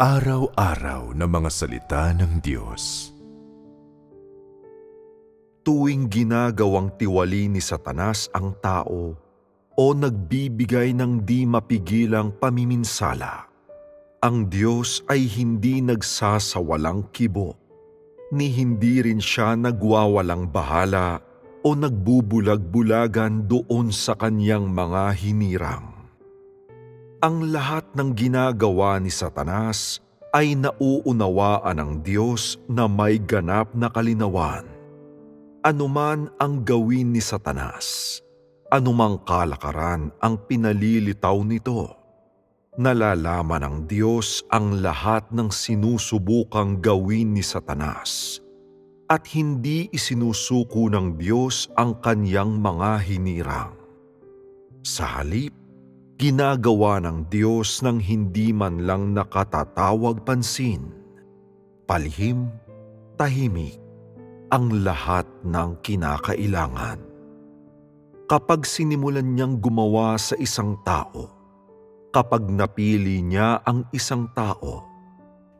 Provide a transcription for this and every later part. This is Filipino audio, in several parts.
Araw-araw na mga salita ng Diyos. tuwing ginagawang tiwali ni Satanas ang tao o nagbibigay ng di mapigilang pamiminsala, ang Diyos ay hindi nagsasawalang kibo, ni hindi rin siya nagwawalang bahala o nagbubulag-bulagan doon sa kanyang mga hinirang. Ang lahat ng ginagawa ni Satanas ay nauunawaan ng Diyos na may ganap na kalinawan anuman ang gawin ni Satanas, anumang kalakaran ang pinalilitaw nito. Nalalaman ng Diyos ang lahat ng sinusubukang gawin ni Satanas at hindi isinusuko ng Diyos ang kanyang mga hinirang. Sa halip, ginagawa ng Diyos ng hindi man lang nakatatawag pansin, palihim, tahimik, ang lahat ng kinakailangan. Kapag sinimulan niyang gumawa sa isang tao, kapag napili niya ang isang tao,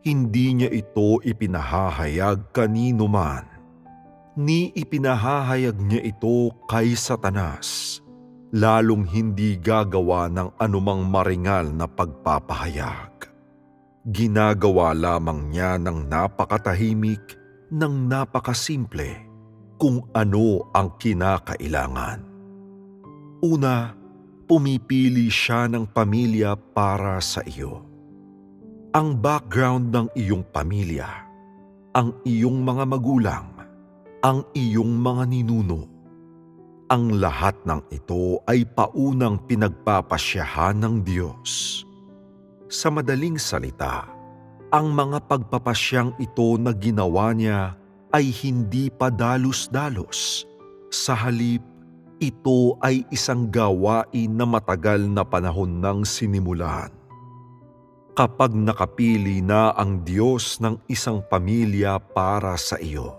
hindi niya ito ipinahahayag kanino man, ni ipinahahayag niya ito kay Satanas, lalong hindi gagawa ng anumang maringal na pagpapahayag. Ginagawa lamang niya ng napakatahimik ng napakasimple kung ano ang kinakailangan. Una, pumipili siya ng pamilya para sa iyo. Ang background ng iyong pamilya, ang iyong mga magulang, ang iyong mga ninuno. Ang lahat ng ito ay paunang pinagpapasyahan ng Diyos. Sa madaling salita, ang mga pagpapasyang ito na ginawa niya ay hindi pa dalos-dalos. Sa halip, ito ay isang gawain na matagal na panahon ng sinimulan. Kapag nakapili na ang Diyos ng isang pamilya para sa iyo,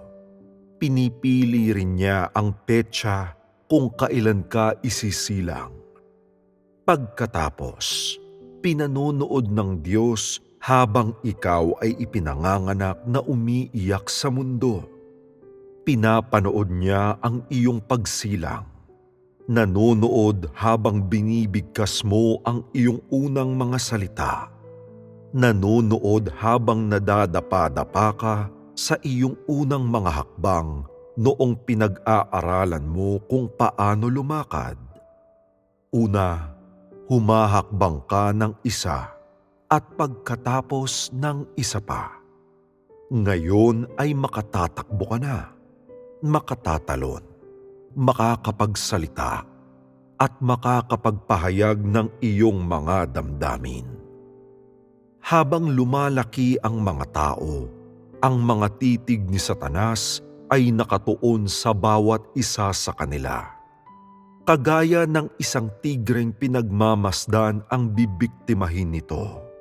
pinipili rin niya ang petsa kung kailan ka isisilang. Pagkatapos, pinanonood ng Diyos habang ikaw ay ipinanganganak na umiiyak sa mundo. Pinapanood niya ang iyong pagsilang. Nanonood habang binibigkas mo ang iyong unang mga salita. Nanonood habang nadadapa-dapa ka sa iyong unang mga hakbang noong pinag-aaralan mo kung paano lumakad. Una, humahakbang ka ng isa at pagkatapos ng isa pa. Ngayon ay makatatakbo ka na, makatatalon, makakapagsalita, at makakapagpahayag ng iyong mga damdamin. Habang lumalaki ang mga tao, ang mga titig ni Satanas ay nakatuon sa bawat isa sa kanila. Kagaya ng isang tigreng pinagmamasdan ang bibiktimahin nito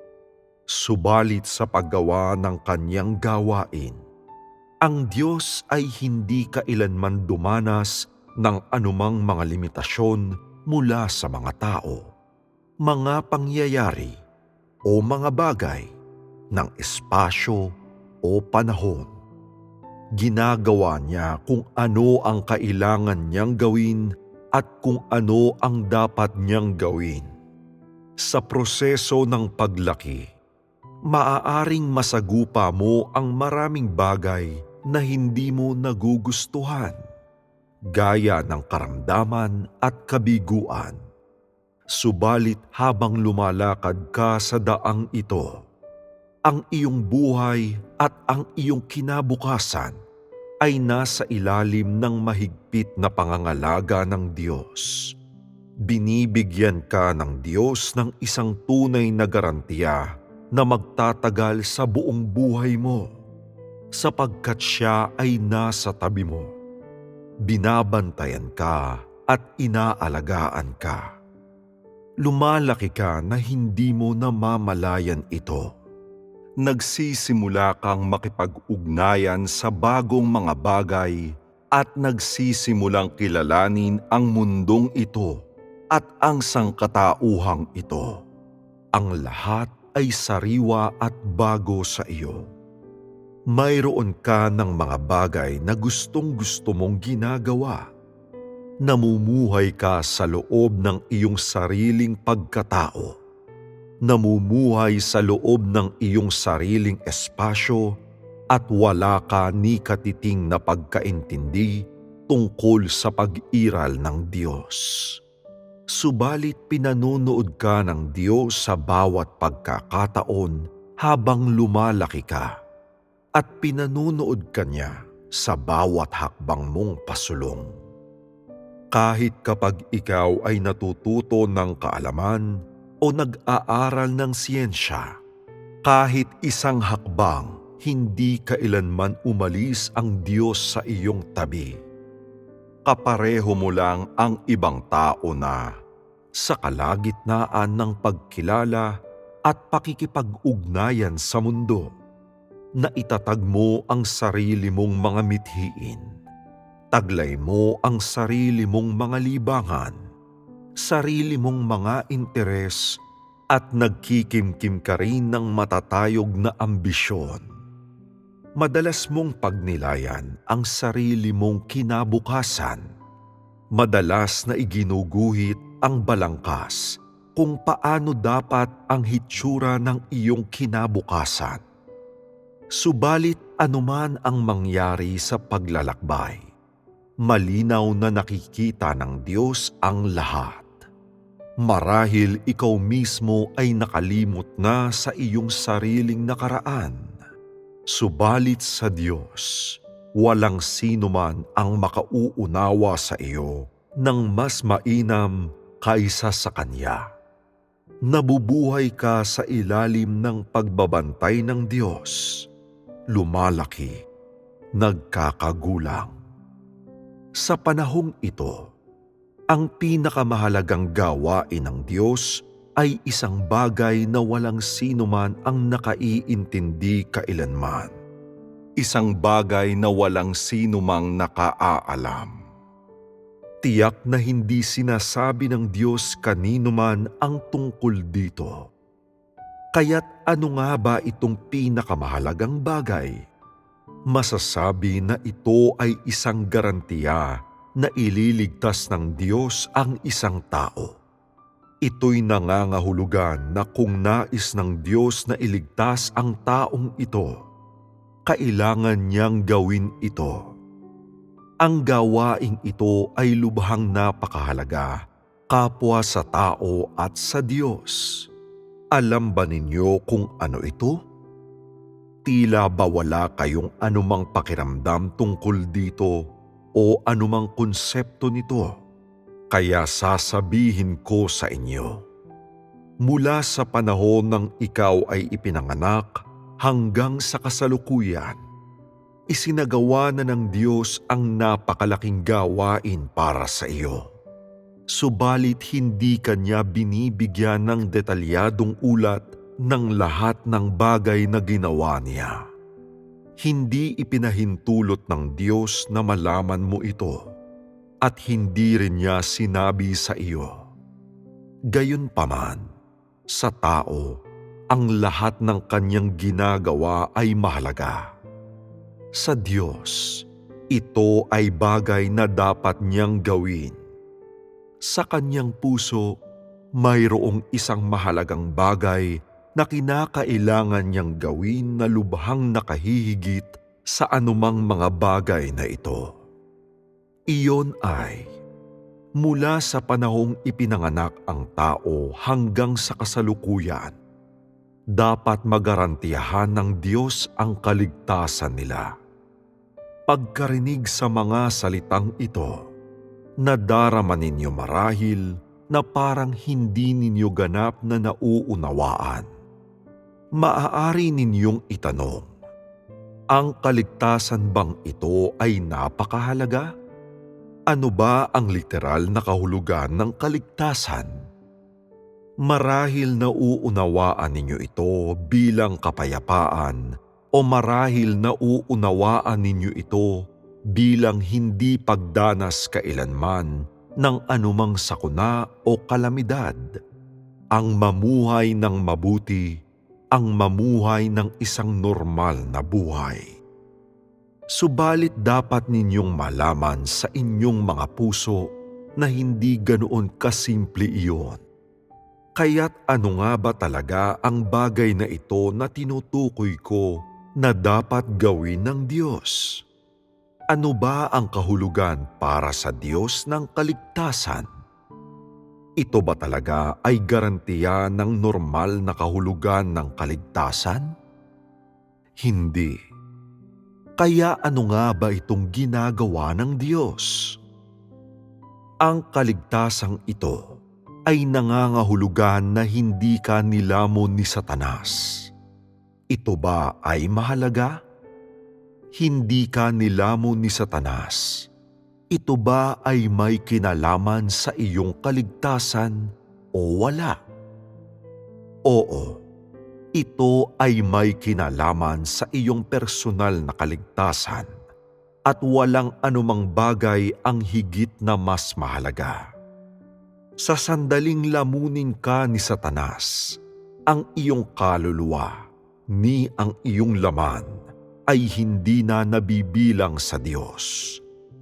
Subalit sa paggawa ng kanyang gawain, ang Diyos ay hindi kailanman dumanas ng anumang mga limitasyon mula sa mga tao, mga pangyayari o mga bagay ng espasyo o panahon. Ginagawa niya kung ano ang kailangan niyang gawin at kung ano ang dapat niyang gawin. Sa proseso ng paglaki, maaaring masagupa mo ang maraming bagay na hindi mo nagugustuhan, gaya ng karamdaman at kabiguan. Subalit habang lumalakad ka sa daang ito, ang iyong buhay at ang iyong kinabukasan ay nasa ilalim ng mahigpit na pangangalaga ng Diyos. Binibigyan ka ng Diyos ng isang tunay na garantiya na magtatagal sa buong buhay mo sapagkat siya ay nasa tabi mo. Binabantayan ka at inaalagaan ka. Lumalaki ka na hindi mo namamalayan ito. Nagsisimula kang makipag-ugnayan sa bagong mga bagay at nagsisimulang kilalanin ang mundong ito at ang sangkatauhang ito. Ang lahat ay sariwa at bago sa iyo. Mayroon ka ng mga bagay na gustong gusto mong ginagawa. Namumuhay ka sa loob ng iyong sariling pagkatao. Namumuhay sa loob ng iyong sariling espasyo at wala ka ni katiting na pagkaintindi tungkol sa pag-iral ng Diyos. Subalit pinanunood ka ng Diyos sa bawat pagkakataon habang lumalaki ka at pinanunood ka niya sa bawat hakbang mong pasulong. Kahit kapag ikaw ay natututo ng kaalaman o nag-aaral ng siyensya, kahit isang hakbang, hindi kailanman umalis ang Diyos sa iyong tabi. Kapareho mo lang ang ibang tao na sa kalagitnaan ng pagkilala at pakikipag-ugnayan sa mundo na itatag mo ang sarili mong mga mithiin. Taglay mo ang sarili mong mga libangan, sarili mong mga interes at nagkikimkim ka rin ng matatayog na ambisyon. Madalas mong pagnilayan ang sarili mong kinabukasan. Madalas na iginuguhit ang balangkas kung paano dapat ang hitsura ng iyong kinabukasan. Subalit anuman ang mangyari sa paglalakbay, malinaw na nakikita ng Diyos ang lahat. Marahil ikaw mismo ay nakalimot na sa iyong sariling nakaraan. Subalit sa Diyos, walang sino man ang makauunawa sa iyo ng mas mainam kaysa sa Kanya. Nabubuhay ka sa ilalim ng pagbabantay ng Diyos lumalaki, nagkakagulang. Sa panahong ito, ang pinakamahalagang gawain ng Diyos ay isang bagay na walang sino man ang nakaiintindi kailanman. Isang bagay na walang sino mang nakaaalam. Tiyak na hindi sinasabi ng Diyos kanino man ang tungkol dito. Kaya't ano nga ba itong pinakamahalagang bagay? Masasabi na ito ay isang garantiya na ililigtas ng Diyos ang isang tao. Ito'y nangangahulugan na kung nais ng Diyos na iligtas ang taong ito, kailangan niyang gawin ito. Ang gawaing ito ay lubhang napakahalaga kapwa sa tao at sa Diyos. Alam ba ninyo kung ano ito? Tila ba wala kayong anumang pakiramdam tungkol dito o anumang konsepto nito? Kaya sasabihin ko sa inyo, mula sa panahon ng ikaw ay ipinanganak hanggang sa kasalukuyan, isinagawa na ng Diyos ang napakalaking gawain para sa iyo subalit hindi kanya binibigyan ng detalyadong ulat ng lahat ng bagay na ginawa niya. Hindi ipinahintulot ng Diyos na malaman mo ito at hindi rin niya sinabi sa iyo. Gayunpaman, sa tao, ang lahat ng kanyang ginagawa ay mahalaga. Sa Diyos, ito ay bagay na dapat niyang gawin sa kanyang puso, mayroong isang mahalagang bagay na kinakailangan niyang gawin na lubhang nakahihigit sa anumang mga bagay na ito. Iyon ay, mula sa panahong ipinanganak ang tao hanggang sa kasalukuyan, dapat magarantiyahan ng Diyos ang kaligtasan nila. Pagkarinig sa mga salitang ito, nadarama ninyo marahil na parang hindi ninyo ganap na nauunawaan. Maaari ninyong itanong, ang kaligtasan bang ito ay napakahalaga? Ano ba ang literal na kahulugan ng kaligtasan? Marahil nauunawaan ninyo ito bilang kapayapaan o marahil nauunawaan ninyo ito bilang hindi pagdanas kailanman ng anumang sakuna o kalamidad, ang mamuhay ng mabuti ang mamuhay ng isang normal na buhay. Subalit dapat ninyong malaman sa inyong mga puso na hindi ganoon kasimple iyon. Kaya't ano nga ba talaga ang bagay na ito na tinutukoy ko na dapat gawin ng Diyos? Ano ba ang kahulugan para sa Diyos ng kaligtasan? Ito ba talaga ay garantiya ng normal na kahulugan ng kaligtasan? Hindi. Kaya ano nga ba itong ginagawa ng Diyos? Ang kaligtasang ito ay nangangahulugan na hindi ka nilamon ni Satanas. Ito ba ay mahalaga? Hindi ka nilamon ni Satanas. Ito ba ay may kinalaman sa iyong kaligtasan o wala? Oo, ito ay may kinalaman sa iyong personal na kaligtasan at walang anumang bagay ang higit na mas mahalaga. Sa sandaling lamunin ka ni Satanas, ang iyong kaluluwa ni ang iyong laman ay hindi na nabibilang sa Diyos.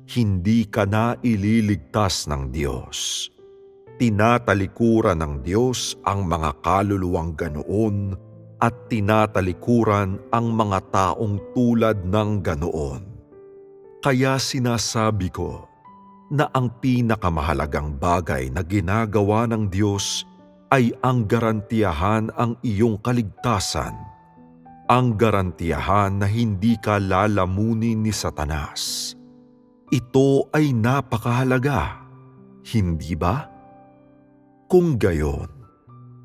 Hindi ka na ililigtas ng Diyos. Tinatalikuran ng Diyos ang mga kaluluwang ganoon at tinatalikuran ang mga taong tulad ng ganoon. Kaya sinasabi ko na ang pinakamahalagang bagay na ginagawa ng Diyos ay ang garantiyahan ang iyong kaligtasan. Ang garantiyahan na hindi ka lalamunin ni Satanas. Ito ay napakahalaga, hindi ba? Kung gayon,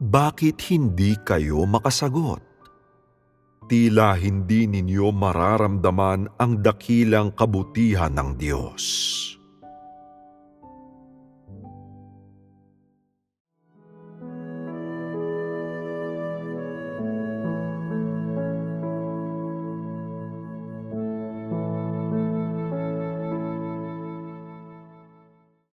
bakit hindi kayo makasagot? Tila hindi ninyo mararamdaman ang dakilang kabutihan ng Diyos.